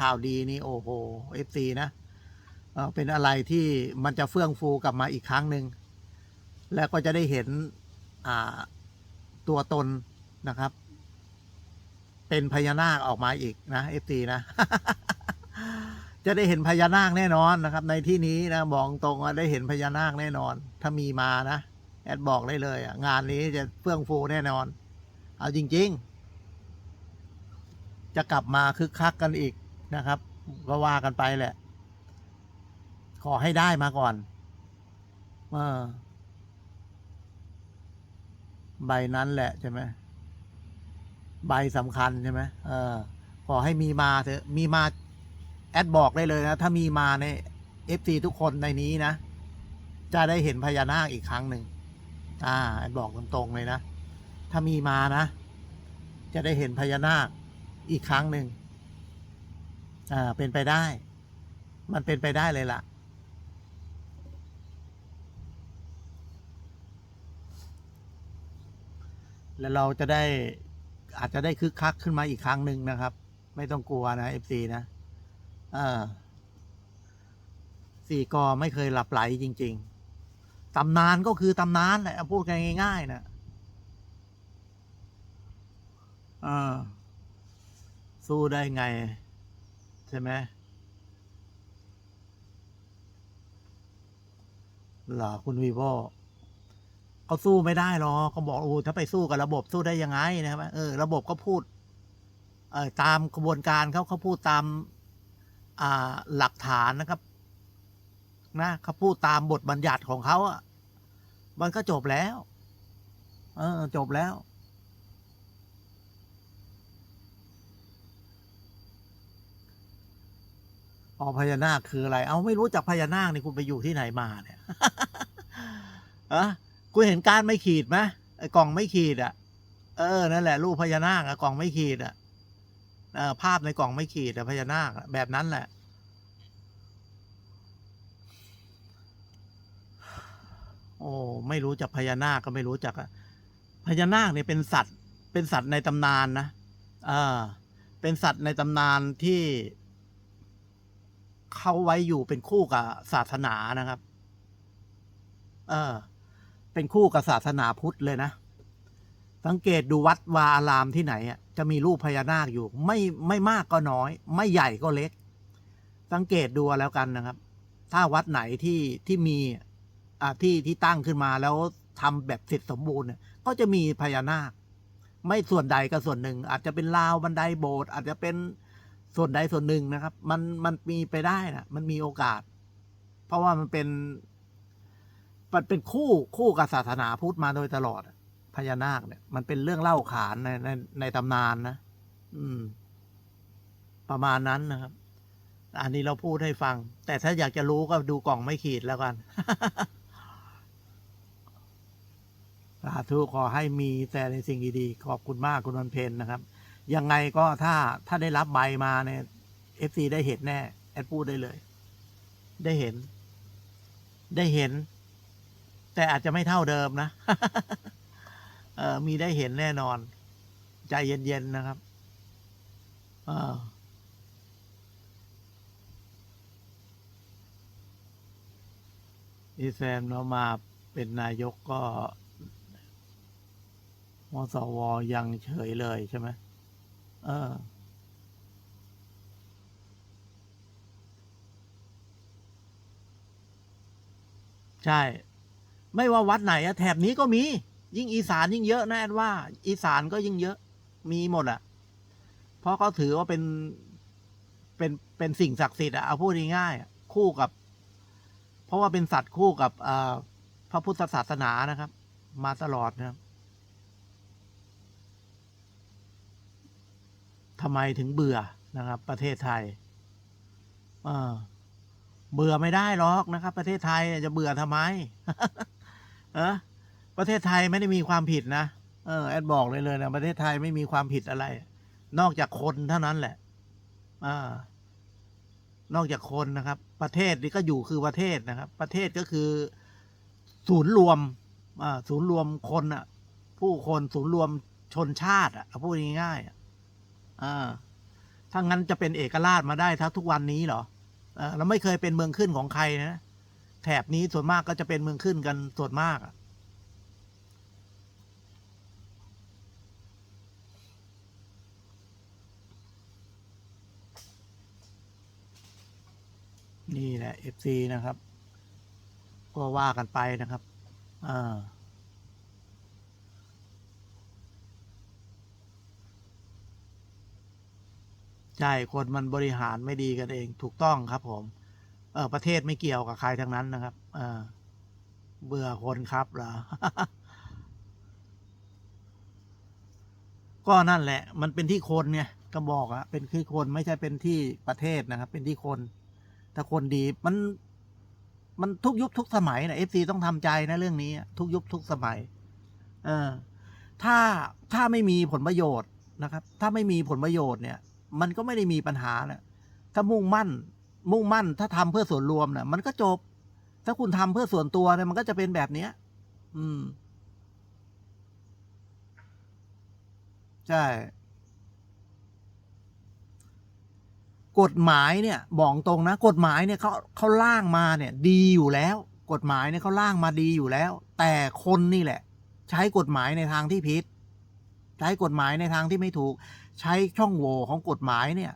ข่าวดีนี่โอ้โหเอฟซีนะเป็นอะไรที่มันจะเฟื่องฟูกลับมาอีกครั้งหนึ่งแล้วก็จะได้เห็นตัวตนนะครับ เป็นพญานาคออกมาอีกนะเอฟซีนะ จะได้เห็นพญานาคแน่นอนนะครับ ในที่นี้นะบอกตรงว่าได้เห็นพญานาคแน่นอน ถ้ามีมานะแอดบอกได้เลยงานนี้จะเฟื่องฟูแน่นอน เอาจริง ๆ จะกลับมาคึกคักกันอีก นะครับ ก็ว่ากันไปแหละ ขอให้ได้มาก่อนเออใบนั้นแหละใช่ไหมใบสำคัญใช่ไหมเออ ขอให้มีมาเถอะ มีมา แอดบอกได้เลยนะ ถ้ามีมาในเอฟซีทุกคนในนี้นะ จะได้เห็นพญานาคอีกครั้งหนึ่ง อ่า แอดบอกตรงๆเลยนะ ถ้ามีมานะ จะได้เห็นพญานาคอีกครั้งหนึ่ง อ่าเป็นไปได้ มันเป็นไปได้เลยล่ะ แล้วเราจะได้อาจจะได้คึกคักขึ้นมาอีกครั้งหนึ่งนะครับ ไม่ต้องกลัวนะเอฟซีนะเออสี่กอไม่เคยหลับไหลจริง ๆ ตำนานก็คือตำนานแหละพูดกันง่าย ๆ นะเออสู้ได้ไง ใช่ไหมหรอคุณวีโวเขาสู้ไม่ได้หรอกเขาบอกโอ้ถ้าไปสู้กับระบบสู้ได้ยังไงนะครับเออระบบก็พูด เออตามกระบวนการเขาเขาพูดตาม อ่าหลักฐานนะครับ นะเขาพูดตามบทบัญญัติของเขาอะมันก็จบแล้ว เออ จบแล้ว อ๋อพญานาคคืออะไร เอาไม่รู้จักพญานาคนี่คุณไปอยู่ที่ไหนมาเนี่ยอะคุณเห็นการไม่ขีดไหมไอ้กล่องไม่ขีดอะ เออ นั่นแหละ รูปพญานาคอะกล่องไม่ขีดอะภาพในกล่องไม่ขีดอะพญานาคแบบนั้นแหละ โอ้ไม่รู้จักพญานาคก็ไม่รู้จักอะพญานาคเนี่ยเป็นสัตว์ เป็นสัตว์ในตำนานนะเออเป็นสัตว์ในตำนานที่ เขาไว้อยู่เป็นคู่กับศาสนานะครับ เออ เป็นคู่กับศาสนาพุทธเลยนะ สังเกตดูวัดวาอารามที่ไหนอะจะมีรูปพญานาคอยู่ ไม่ไม่มากก็น้อย ไม่ใหญ่ก็เล็ก สังเกตดูแล้วกันนะครับ ถ้าวัดไหนที่ที่มีอ่าที่ที่ตั้งขึ้นมาแล้วทำแบบเสร็จสมบูรณ์ก็จะมีพญานาค ไม่ส่วนใดก็ส่วนหนึ่ง อาจจะเป็นราวบันไดโบสถ์อาจจะเป็น ส่วนใดส่วนหนึ่งนะครับ มันมันมีไปได้นะมันมีโอกาส เพราะว่ามันเป็นมันเป็นคู่คู่กับศาสนาพุทธมาโดยตลอดพญานาคเนี่ย มันเป็นเรื่องเล่าขานในในในตำนานนะอืม ประมาณนั้นนะครับ อันนี้เราพูดให้ฟัง แต่ถ้าอยากจะรู้ก็ดูกล่องไม่ขีดแล้วกันสาธุขอให้มีแต่ในสิ่งดีๆขอบคุณมากคุณวันเพนนะครับ ยังไงก็ถ้าถ้าได้รับใบมาเนี่ยเอฟซีได้เห็นแน่ แอดพูดได้เลย ได้เห็น ได้เห็น แต่อาจจะไม่เท่าเดิมนะเออมีได้เห็นแน่นอน ใจเย็นๆนะครับเอออีแซมเรามาเป็นนายกก็มสวยังเฉยเลยใช่ไหม เออ ใช่ ไม่ว่าวัดไหนอะแถบนี้ก็มี ยิ่งอีสานยิ่งเยอะนะแอดว่า อีสานก็ยิ่งเยอะ มีหมดอะเพราะเขาถือว่าเป็นเป็นเป็นสิ่งศักดิ์สิทธิ์อะเอาพูดง่ายๆคู่กับ เพราะว่าเป็นสัตว์คู่กับพระพุทธศาสนานะครับ มาตลอดนะครับำไมถึงเบื่อนะครับ ประเทศไทยเออเบื่อไม่ได้หรอกนะครับ ประเทศไทยจะเบื่อทำไมเออประเทศไทยไม่ได้มีความผิดนะเออแอดบอกเลยเลยนะประเทศไทยไม่มีความผิดอะไร นอกจากคนเท่านั้นแหละอ่านอกจากคนนะครับ ประเทศนี่ก็อยู่คือประเทศนะครับ ประเทศก็คือ ศูนย์รวมอ่าศูนย์รวมคนอะ ผู้คนศูนย์รวมชนชาติอะพูดง่ายๆ อ่าถ้างั้นจะเป็นเอกราชมาได้ทั้งทุกวันนี้เหรอเออแล้วไม่เคยเป็นเมืองขึ้นของใครนะ แถบนี้ส่วนมากก็จะเป็นเมืองขึ้นกันส่วนมากอะนี่แหละ FC นะครับ ก็ว่ากันไปนะครับ อ่า ใช่ คนมันบริหารไม่ดีกันเองถูกต้องครับผม เออประเทศไม่เกี่ยวกับใครทั้งนั้นนะครับ เออเบื่อคนครับเหรอก็นั่นแหละ มันเป็นที่คนเนี่ยก็บอกอะเป็นที่คนไม่ใช่เป็นที่ประเทศนะครับ เป็นที่คน ถ้าคนดีมัน มันทุกยุคทุกสมัยนะเอฟซีต้องทำใจนะเรื่องนี้ ทุกยุคทุกสมัย เออถ้าถ้าไม่มีผลประโยชน์นะครับ ถ้าไม่มีผลประโยชน์เนี่ย มันก็ไม่ได้มีปัญหานะถ้ามุ่งมั่น มุ่งมั่นถ้าทำเพื่อส่วนรวมเนี่ยมันก็จบ ถ้าคุณทำเพื่อส่วนตัวเนี่ยมันก็จะเป็นแบบเนี้ย อืม ใช่ กฎหมายเนี่ย บอกตรงนะกฎหมายเนี่ยเขาเขาล่างมาเนี่ย ดีอยู่แล้ว กฎหมายเนี่ยเขาล่างมาดีอยู่แล้ว แต่คนนี่แหละ ใช้กฎหมายในทางที่ผิด ใช้กฎหมายในทางที่ไม่ถูก ใช้ช่องโหว่ของกฎหมายเนี่ย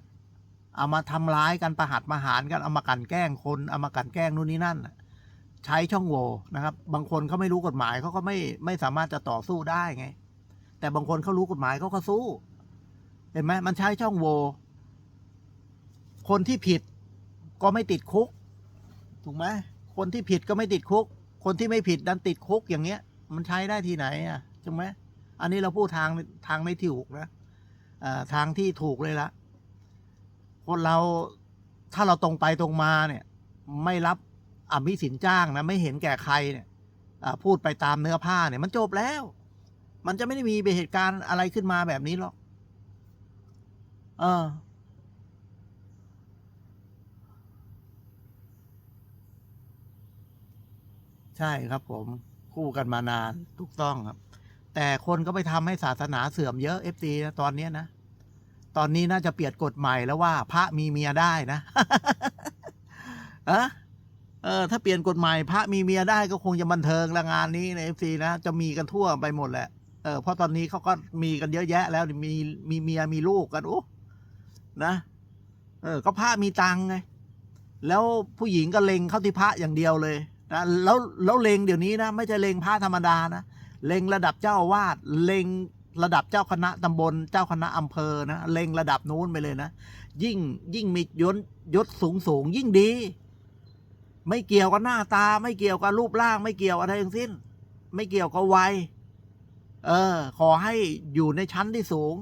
เอามาทำร้ายกันประหัตประหารกันเอามากันแกล้งคนเอามากันแกล้งนู่นนี่นั่นใช้ช่องโหว่นะครับ บางคนเขาไม่รู้กฎหมายเขาก็ไม่ไม่สามารถจะต่อสู้ได้ไง แต่บางคนเขารู้กฎหมายเขาก็สู้ เห็นไหมมันใช้ช่องโหว่คนที่ผิดก็ไม่ติดคุก ถูกไหมคนที่ผิดก็ไม่ติดคุก คนที่ไม่ผิดดันติดคุกอย่างเงี้ย มันใช้ได้ที่ไหนอะใช่ไหมอันนี้เราพูดทางทางไม่ถูกนะ ทางที่ถูกเลยละคนเราถ้าเราตรงไปตรงมาเนี่ย ไม่รับอภิสินจ้างนะไม่เห็นแก่ใครเนี่ยพูดไปตามเนื้อผ้าเนี่ยมันจบแล้ว มันจะไม่ได้มีเหตุการณ์อะไรขึ้นมาแบบนี้หรอกเออใช่ครับผมคู่กันมานานถูกต้องครับ แต่คนก็ไปทำให้ศาสนาเสื่อมเยอะเอฟซีนะตอนเนี้ยนะ ตอนนี้น่าจะเปลี่ยนกฎใหม่แล้วว่า พระมีเมียได้นะอะเออ ถ้าเปลี่ยนกฎหมายพระมีเมียได้ก็คงจะบันเทิงละงานนี้ในเอฟซีนะจะมีกันทั่วไปหมดแหละเออเพราะตอนนี้เขาก็มีกันเยอะแยะ แล้วมีมีเมียมีลูกกันโอ้นะเออ ก็พระมีตังค์ไงแล้วผู้หญิงก็เลงเข้าที่พระอย่างเดียวเลยนะแล้วแล้วเลงเดี๋ยวนี้นะไม่ใช่เลงพระธรรมดานะ เล็งระดับเจ้าอาวาสเล็งระดับเจ้าคณะตำบล เจ้าคณะอำเภอนะเล็งระดับนู้นไปเลยนะ ยิ่งยิ่งมียศยศสูงสูงยิ่งดี ไม่เกี่ยวกับหน้าตา ไม่เกี่ยวกับรูปร่าง ไม่เกี่ยวอะไรทั้งสิ้น ไม่เกี่ยวกับวัยเออ ขอให้อยู่ในชั้นที่สูง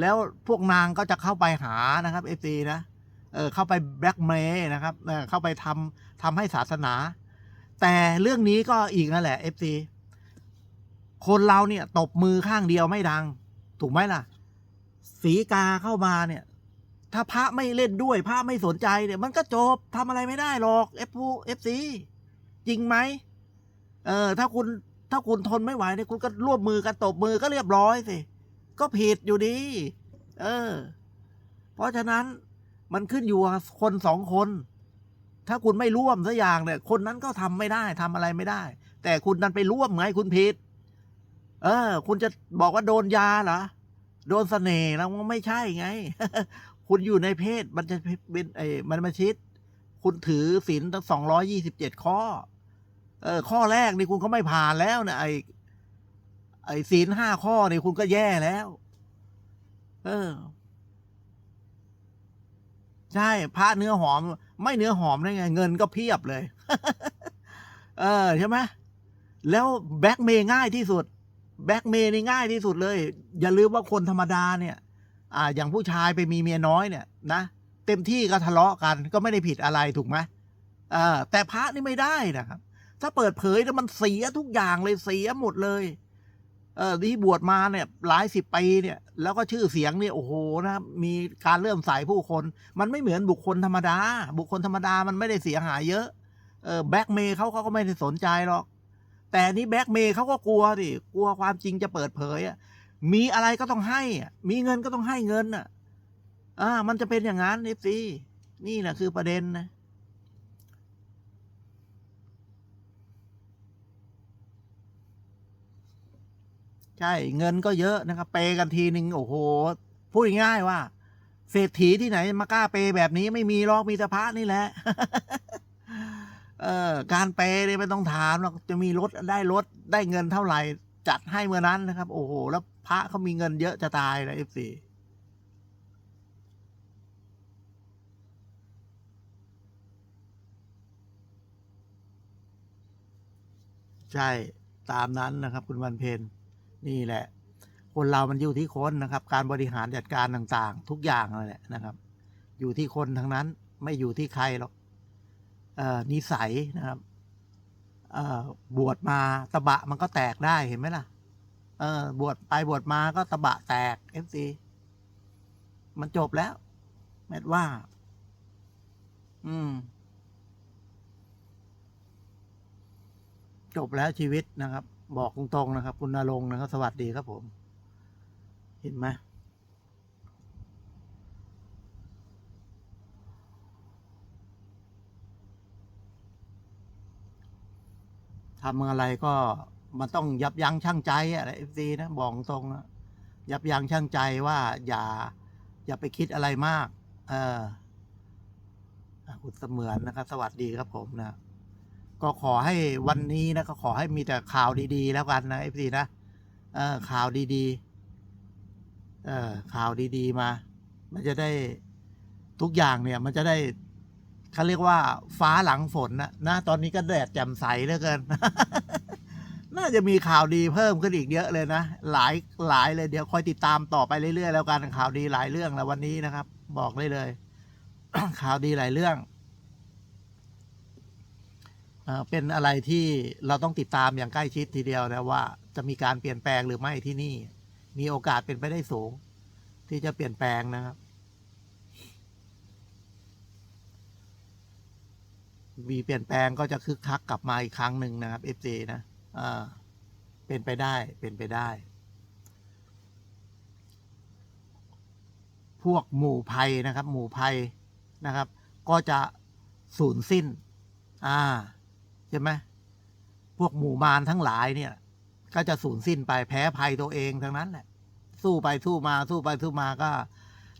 แล้วพวกนางก็จะเข้าไปหานะครับเอฟซีนะเออเข้าไปแบล็กเมย์นะครับเออเข้าไปทำทำให้ศาสนา แต่เรื่องนี้ก็อีกนั่นแหละเอฟซี คนเราเนี่ยตบมือข้างเดียวไม่ดัง ถูกไหมล่ะ สีกาเข้ามาเนี่ย ถ้าพระไม่เล่นด้วยพระไม่สนใจเนี่ย มันก็จบทำอะไรไม่ได้หรอกเอฟพูเอฟซีจริงไหมเออ ถ้าคุณถ้าคุณทนไม่ไหวเนี่ยคุณก็ร่วมมือกันตบมือก็เรียบร้อยสิก็ผิดอยู่ดี เออ เพราะฉะนั้นมันขึ้นอยู่กับคนสองคน ถ้าคุณไม่ร่วมสักอย่างเนี่ย คนนั้นก็ทำไม่ได้ทำอะไรไม่ได้ แต่คุณดันไปร่วมไงคุณผิด เออ คุณจะบอกว่าโดนยาเหรอ โดนเสน่ห์แล้วมันไม่ใช่ไง คุณอยู่ในเพศมันจะเป็นไอ้มันมาชิด คุณถือศีลตั้งสองร้อยี่สิบเจ็ดข้อ เออ ข้อแรกนี่คุณก็ไม่ผ่านแล้วเนี่ยไอ้ไอ้ศีลห้าข้อนี่คุณก็แย่แล้ว เออ ใช่พระเนื้อหอม ไม่เนื้อหอมได้ไง เงินก็เพียบเลย เออใช่ไหมแล้วแบ็กเมย์ง่ายที่สุด แบ็กเมย์นี่ง่ายที่สุดเลย อย่าลืมว่าคนธรรมดาเนี่ยอ่าอย่างผู้ชายไปมีเมียน้อยเนี่ยนะเต็มที่ก็ทะเลาะกันก็ไม่ได้ผิดอะไรถูกไหมอ่าแต่พระนี่ไม่ได้นะครับ ถ้าเปิดเผยแล้วมันเสียทุกอย่างเลยเสียหมดเลยเออที่บวชมาเนี่ยหลายสิบปีเนี่ย แล้วก็ชื่อเสียงเนี่ยโอ้โหนะมีการเลื่อมใสผู้คน มันไม่เหมือนบุคคลธรรมดา บุคคลธรรมดามันไม่ได้เสียหายเยอะเออแบ็กเมย์เขาเขาก็ไม่ได้สนใจหรอก แต่นี่แบ็กเมย์เขาก็กลัวดิกลัวความจริงจะเปิดเผยอะมีอะไรก็ต้องให้อะมีเงินก็ต้องให้เงินอะอ่ามันจะเป็นอย่างนั้นเอฟซีนี่แหละคือประเด็นนะใช่เงินก็เยอะนะครับเปย์กันทีหนึ่งโอ้โหพูดง่ายว่า เศรษฐีที่ไหนมากล้าเปย์แบบนี้ไม่มีหรอกมีแต่พระนี่แหละ เออการเปย์เนี่ยไม่ต้องถามหรอกจะมีรถได้รถได้เงินเท่าไหร่ จัดให้เมื่อนั้นนะครับ โอ้โห แล้วพระเขามีเงินเยอะจะตายนะเอฟซีใช่ตามนั้นนะครับ คุณวันเพ็ญนี่แหละ คนเรามันอยู่ที่คนนะครับ การบริหารจัดการต่างๆ ทุกอย่างนั่นแหละนะครับ อยู่ที่คนทั้งนั้นไม่อยู่ที่ใครหรอก นิสัยนะครับบวชมาตะบะมันก็แตกได้เห็นไหมล่ะเออบวชไปบวชมาก็ตะบะแตกเอฟซีมันจบแล้ว แมทว่า อืม จบแล้วชีวิตนะครับ บอกตรงๆนะครับ คุณนารงนะครับ สวัสดีครับผม เห็นไหม ทำอะไรก็มันต้องยับยั้งชั่งใจอะไรเอฟซีนะบอกตรงนะยับยั้งชั่งใจว่าอย่าอย่าไปคิดอะไรมาก เออคุณเสมือนนะครับ สวัสดีครับผมนะก็ขอให้วันนี้นะก็ขอให้มีแต่ข่าวดีๆ แล้วกันนะเอฟซีนะเออข่าวดีๆ เออข่าวดีๆมา มันจะได้ทุกอย่างเนี่ย มันจะได้ เขาเรียกว่าฟ้าหลังฝนนะนะตอนนี้ก็แดดแจ่มใสเหลือเกิน น่าจะมีข่าวดีเพิ่มขึ้นอีกเยอะเลยนะ หลายหลายเลยเดี๋ยวคอยติดตามต่อไปเรื่อยๆแล้วกันข่าวดีหลายเรื่องแล้ววันนี้นะครับ บอกเลยเลย ข่าวดีหลายเรื่องเอเป็นอะไรที่เราต้องติดตามอย่างใกล้ชิดทีเดียวนะว่าจะมีการเปลี่ยนแปลงหรือไม่ที่นี่ มีโอกาสเป็นไปได้สูง ที่จะเปลี่ยนแปลงนะครับ มีเปลี่ยนแปลงก็จะคึกคักกลับมาอีกครั้งหนึ่งนะครับ FJ นะอ่าเป็นไปได้เป็นไปได้ พวกหมู่ภัยนะครับ หมู่ภัยนะครับ ก็จะสูญสิ้น อ่าใช่ไหมพวกหมู่มารทั้งหลายเนี่ย ก็จะสูญสิ้นไปแพ้ภัยตัวเองทั้งนั้นแหละ สู้ไปสู้มา สู้ไปสู้มาก็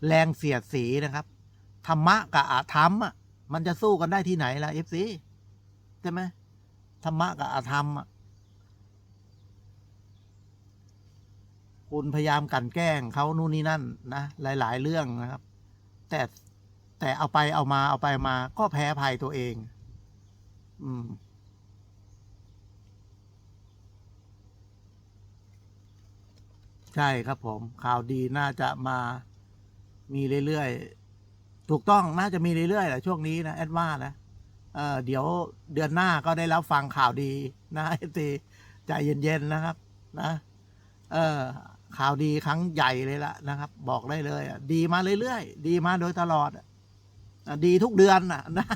แรงเสียดสีนะครับธรรมะกับอาธรรมอะ มันจะสู้กันได้ที่ไหนล่ะเอฟซีใช่ไหมธรรมะกับอาธรรมคุณพยายามกันแกล้งเขานู่นนี่นั่นนะหลาย ๆ เรื่องนะครับ แต่แต่เอาไปเอามาเอาไปมา ก็แพ้ภัยตัวเอง อืมใช่ครับผม ข่าวดีน่าจะมามีเรื่อย ๆ ถูกต้องน่าจะมีเรื่อยๆแหละช่วงนี้นะแอดว่านะเเดี๋ยวเดือนหน้าก็ได้รับฟังข่าวดีนะไอตีใจเย็นๆนะครับนะเออข่าวดีครั้งใหญ่เลยละนะครับ บอกได้เลยดีมาเรื่อยๆ ดีมาโดยตลอดดีทุกเดือนอะนะ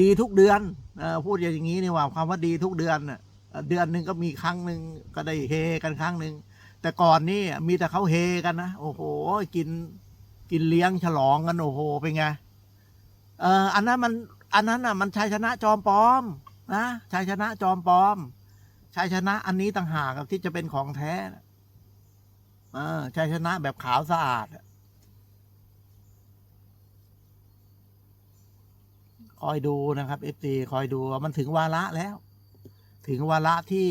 ดีทุกเดือนอพูดอย่างนี้นี่ว่าความว่าดีทุกเดือนเอ่อเดือนหนึ่งก็มีครั้งหนึ่งก็ได้เฮกันครั้งหนึ่งแต่ก่อนนี่มีแต่เขาเฮกันนะโอ้โหกิน กินเลี้ยงฉลองกันโอ้โหเป็นไงเอออันนั้นมันอันนั้นอะมันชัยชนะจอมปลอมนะชัยชนะจอมปลอมชัยชนะอันนี้ต่างหากที่จะเป็นของแท้เออชัยชนะแบบขาวสะอาดคอยดูนะครับเอฟซีคอยดูมันถึงวาระแล้ว ถึงวาระที่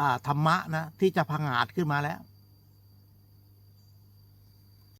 อ่าธรรมะนะที่จะพังอาจขึ้นมาแล้ว